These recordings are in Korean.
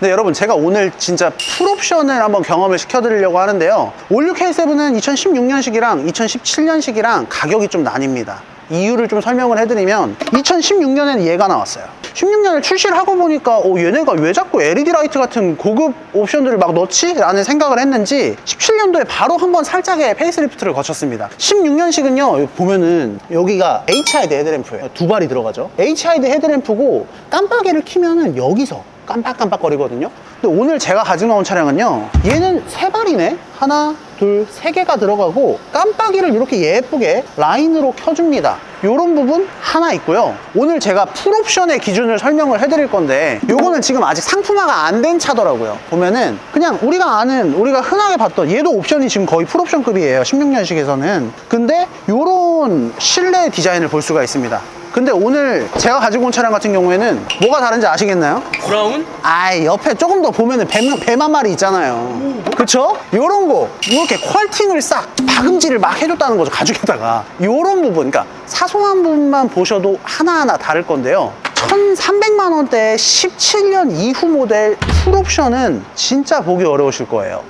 네, 여러분, 제가 오늘 진짜 풀옵션을 한번 경험을 시켜드리려고 하는데요. 올류 K7은 2016년식이랑 2017년식이랑 가격이 좀 나뉩니다. 이유를 좀 설명을 해드리면 2016년에는 얘가 나왔어요. 16년에 출시를 하고 보니까 어, 얘네가 왜 자꾸 LED 라이트 같은 고급 옵션들을 막 넣지? 라는 생각을 했는지 17년도에 바로 한 번 살짝의 페이스리프트를 거쳤습니다. 16년식은요 보면은 여기가 HID 헤드램프예요. 두 발이 들어가죠. HID 헤드램프고 깜빡이를 키면은 여기서 깜빡깜빡거리거든요. 근데 오늘 제가 가지고 나온 차량은요. 얘는 세 발이네. 하나, 둘, 세 개가 들어가고 깜빡이를 이렇게 예쁘게 라인으로 켜줍니다. 요런 부분 하나 있고요. 오늘 제가 풀옵션의 기준을 설명을 해드릴 건데 요거는 지금 아직 상품화가 안 된 차더라고요. 보면은 그냥 우리가 아는 우리가 흔하게 봤던 얘도 옵션이 지금 거의 풀옵션급이에요. 16년식에서는. 근데 요런 실내 디자인을 볼 수가 있습니다. 근데 오늘 제가 가지고 온 차량 같은 경우에는 뭐가 다른지 아시겠나요? 브라운? 아이 옆에 조금 더 보면은 뱀, 뱀한 마리 있잖아요 그쵸? 요런 거 이렇게 퀄팅을 싹 박음질을 막 해줬다는 거죠 가죽에다가 요런 부분 그러니까 사소한 부분만 보셔도 하나하나 다를 건데요 1300만 원대 17년 이후 모델 풀옵션은 진짜 보기 어려우실 거예요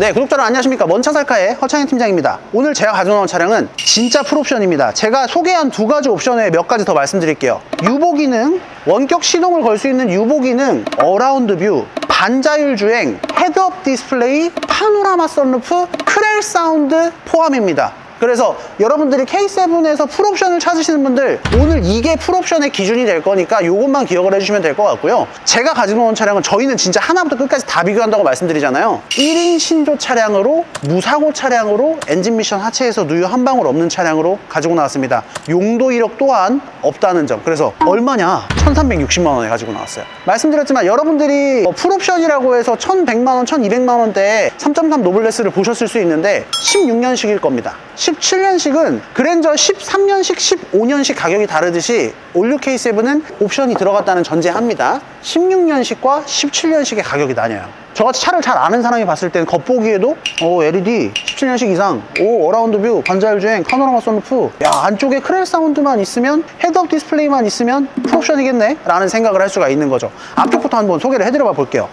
네, 구독자 여러분 안녕하십니까. 먼차살카의 허창현 팀장입니다. 오늘 제가 가져온 차량은 진짜 풀옵션입니다. 제가 소개한 두 가지 옵션 외에 몇 가지 더 말씀드릴게요. 유보 기능, 원격 시동을 걸 수 있는 유보 기능, 어라운드 뷰, 반자율 주행, 헤드업 디스플레이, 파노라마 썬루프, 크렐 사운드 포함입니다. 그래서 여러분들이 K7에서 풀옵션을 찾으시는 분들 오늘 이게 풀옵션의 기준이 될 거니까 이것만 기억을 해주시면 될 것 같고요. 제가 가지고 온 차량은 저희는 진짜 하나부터 끝까지 다 비교한다고 말씀드리잖아요. 1인 신조 차량으로 무사고 차량으로 엔진 미션 하체에서 누유 한 방울 없는 차량으로 가지고 나왔습니다. 용도 이력 또한 없다는 점. 그래서 얼마냐? 1360만 원에 가지고 나왔어요. 말씀드렸지만 여러분들이 뭐 풀옵션이라고 해서 1100만 원 1200만 원대에 3.3 노블레스를 보셨을 수 있는데 16년식일 겁니다 17년식은 그랜저 13년식, 15년식 가격이 다르듯이 올류 K7은 옵션이 들어갔다는 전제합니다. 16년식과 17년식의 가격이 나뉘어요. 저같이 차를 잘 아는 사람이 봤을 때는 겉보기에도 오 LED 17년식 이상 오 어라운드 뷰 반자율 주행 파노라마 썬루프 야 안쪽에 크렐 사운드만 있으면 헤드업 디스플레이만 있으면 풀옵션이겠네 라는 생각을 할 수가 있는 거죠 앞쪽부터 한번 소개를 해드려 봐 볼게요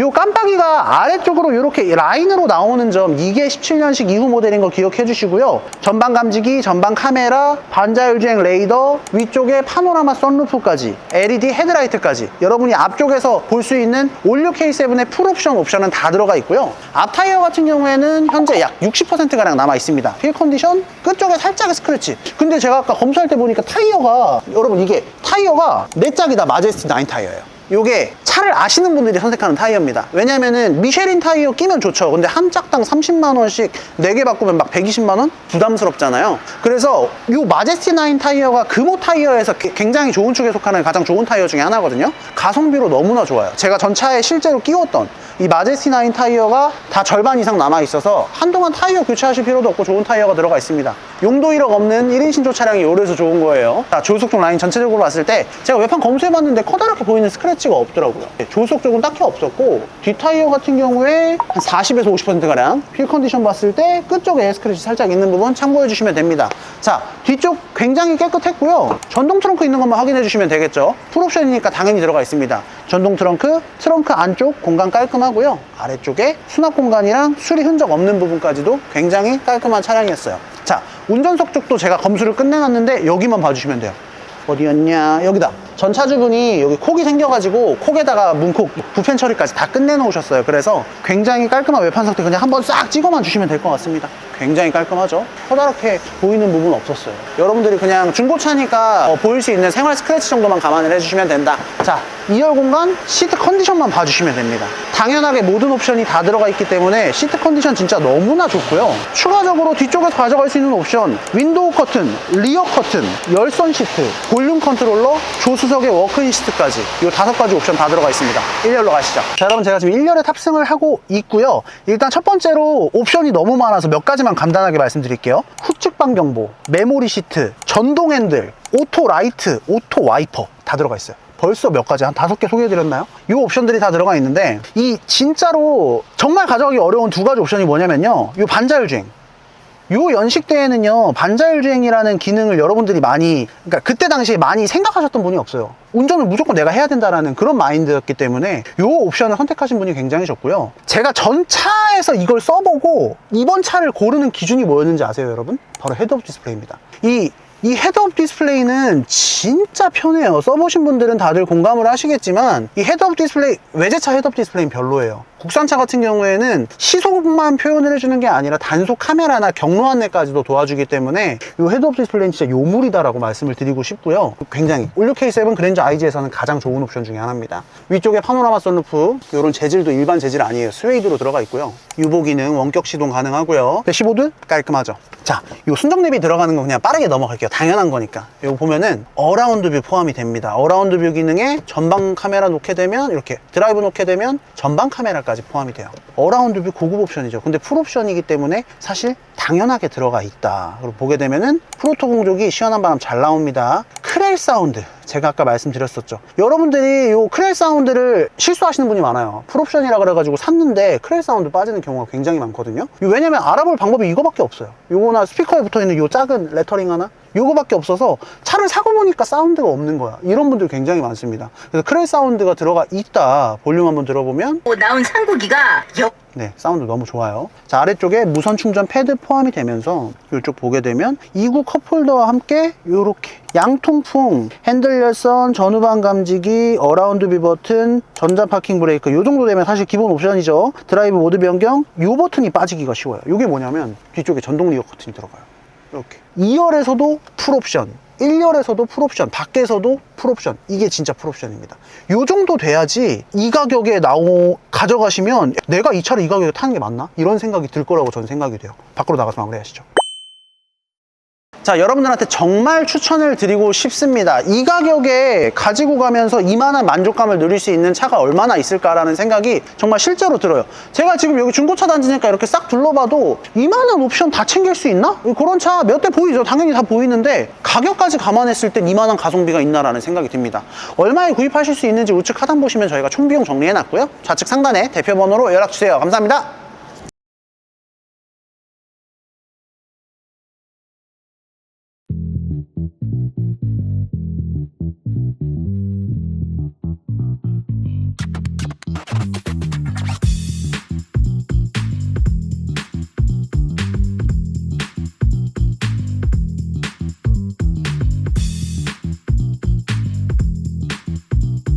요 깜빡이가 아래쪽으로 이렇게 라인으로 나오는 점 이게 17년식 이후 모델인 거 기억해 주시고요. 전방 감지기, 전방 카메라, 반자율 주행 레이더 위쪽에 파노라마 썬루프까지 LED 헤드라이트까지 여러분이 앞쪽에서 볼 수 있는 올류 K7의 풀옵션 옵션은 다 들어가 있고요. 앞 타이어 같은 경우에는 현재 약 60%가량 남아 있습니다. 휠 컨디션? 끝쪽에 살짝의 스크래치. 근데 제가 아까 검사할 때 보니까 타이어가 여러분 이게 타이어가 네 짝이다 마제스티 9 타이어예요 요게 차를 아시는 분들이 선택하는 타이어입니다. 왜냐면은 미쉐린 타이어 끼면 좋죠. 근데 한 짝당 30만 원씩 4개 바꾸면 막 120만 원? 부담스럽잖아요. 그래서 요 마제스티 9 타이어가 금호 타이어에서 게- 굉장히 좋은 축에 속하는 가장 좋은 타이어 중에 하나거든요. 가성비로 너무나 좋아요. 제가 전 차에 실제로 끼웠던 이 마제스티 9 타이어가 다 절반 이상 남아 있어서 한동안 타이어 교체하실 필요도 없고 좋은 타이어가 들어가 있습니다. 용도 1억 없는 1인 신조 차량이 오래서 좋은 거예요. 자, 조수석 쪽 라인 전체적으로 봤을 때 제가 외판 검수해봤는데 커다랗게 보이는 스크래치가 없더라고요. 조수석 쪽은 딱히 없었고 뒷 타이어 같은 경우에 한 40에서 50%가량 휠 컨디션 봤을 때 끝쪽에 스크래치 살짝 있는 부분 참고해 주시면 됩니다. 자, 뒤쪽 굉장히 깨끗했고요. 전동 트렁크 있는 것만 확인해 주시면 되겠죠. 풀옵션이니까 당연히 들어가 있습니다. 전동 트렁크, 트렁크 안쪽 공간 깔끔하고요. 아래쪽에 수납 공간이랑 수리 흔적 없는 부분까지도 굉장히 깔끔한 차량이었어요. 자, 운전석 쪽도 제가 검수를 끝내놨는데 여기만 봐주시면 돼요. 어디였냐? 여기다. 전 차주분이 여기 콕이 생겨가지고 콕에다가 문콕, 부펜 처리까지 다 끝내놓으셨어요. 그래서 굉장히 깔끔한 외판 상태 그냥 한번 싹 찍어만 주시면 될 것 같습니다. 굉장히 깔끔하죠? 커다랗게 보이는 부분 없었어요. 여러분들이 그냥 중고차니까 어, 보일 수 있는 생활 스크래치 정도만 감안을 해주시면 된다. 자, 2열 공간 시트 컨디션만 봐주시면 됩니다. 당연하게 모든 옵션이 다 들어가 있기 때문에 시트 컨디션 진짜 너무나 좋고요. 추가적으로 뒤쪽에서 가져갈 수 있는 옵션 윈도우 커튼, 리어 커튼, 열선 시트, 볼륨 컨트롤러, 조수석의 워크인 시트까지 이 다섯 가지 옵션 다 들어가 있습니다. 1열로 가시죠. 자, 여러분 제가 지금 1열에 탑승을 하고 있고요. 일단 첫 번째로 옵션이 너무 많아서 몇 가지만 간단하게 말씀드릴게요. 후측방 경보, 메모리 시트, 전동 핸들, 오토 라이트, 오토 와이퍼 다 들어가 있어요. 벌써 몇 가지 한 다섯 개 소개해드렸나요? 이 옵션들이 다 들어가 있는데 이 진짜로 정말 가져가기 어려운 두 가지 옵션이 뭐냐면요. 이 반자율 주행. 요 연식대에는요 반자율 주행이라는 기능을 여러분들이 많이 그러니까 그때 당시에 많이 생각하셨던 분이 없어요. 운전을 무조건 내가 해야 된다라는 그런 마인드였기 때문에 요 옵션을 선택하신 분이 굉장히 적고요. 제가 전 차에서 이걸 써보고 이번 차를 고르는 기준이 뭐였는지 아세요 여러분? 바로 헤드업 디스플레이입니다. 이 이 헤드업 디스플레이는 진짜 편해요. 써보신 분들은 다들 공감을 하시겠지만 이 헤드업 디스플레이 외제차 헤드업 디스플레이는 별로예요. 국산차 같은 경우에는 시속만 표현을 해주는 게 아니라 단속 카메라나 경로 안내까지도 도와주기 때문에 이 헤드업 디스플레이는 진짜 요물이다라고 말씀을 드리고 싶고요. 굉장히 올류 K7 그랜저 IG에서는 가장 좋은 옵션 중에 하나입니다. 위쪽에 파노라마 썬루프 이런 재질도 일반 재질 아니에요. 스웨이드로 들어가 있고요. 유보 기능 원격 시동 가능하고요. 대시보드 깔끔하죠. 자, 이 순정 랩이 들어가는 건 그냥 빠르게 넘어갈게요. 당연한 거니까. 이거 보면은 어라운드 뷰 포함이 됩니다. 어라운드 뷰 기능에 전방 카메라 놓게 되면 이렇게 드라이브 놓게 되면 전방 카메라까지 포함이 돼요. 어라운드 뷰 고급 옵션이죠. 근데 풀 옵션이기 때문에 사실 당연하게 들어가 있다. 그리고 보게 되면은 프로토 공조기 시원한 바람 잘 나옵니다. 크렐 사운드. 제가 아까 말씀드렸었죠. 여러분들이 이 크렐 사운드를 실수하시는 분이 많아요. 풀옵션이라 그래가지고 샀는데 크렐 사운드 빠지는 경우가 굉장히 많거든요. 왜냐면 알아볼 방법이 이거밖에 없어요. 요거나 스피커에 붙어 있는 요 작은 레터링 하나? 요거밖에 없어서 차를 사고 보니까 사운드가 없는 거야. 이런 분들 굉장히 많습니다. 그래서 크렐 사운드가 들어가 있다. 볼륨 한번 들어보면 어, 나온 상고기가 역 네, 사운드 너무 좋아요. 자, 아래쪽에 무선 충전 패드 포함이 되면서 이쪽 보게 되면 2구 컵홀더와 함께 이렇게 양통풍, 핸들 열선, 전후방 감지기, 어라운드 비 버튼, 전자 파킹 브레이크 이 정도 되면 사실 기본 옵션이죠. 드라이브 모드 변경, 이 버튼이 빠지기가 쉬워요. 이게 뭐냐면 뒤쪽에 전동 리어 커튼이 들어가요. 이렇게 2열에서도 풀옵션 1열에서도 풀옵션 밖에서도 풀옵션. 이게 진짜 풀옵션입니다. 요 정도 돼야지 이 가격에 나오 가져가시면 내가 이 차를 이 가격에 타는 게 맞나? 이런 생각이 들 거라고 저는 생각이 돼요. 밖으로 나가서 마무리하시죠 자 여러분들한테 정말 추천을 드리고 싶습니다. 이 가격에 가지고 가면서 이만한 만족감을 누릴 수 있는 차가 얼마나 있을까라는 생각이 정말 실제로 들어요. 제가 지금 여기 중고차 단지니까 이렇게 싹 둘러봐도 이만한 옵션 다 챙길 수 있나? 그런 차 몇 대 보이죠? 당연히 다 보이는데 가격까지 감안했을 땐 이만한 가성비가 있나라는 생각이 듭니다. 얼마에 구입하실 수 있는지 우측 하단 보시면 저희가 총비용 정리해놨고요. 좌측 상단에 대표 번호로 연락주세요. 감사합니다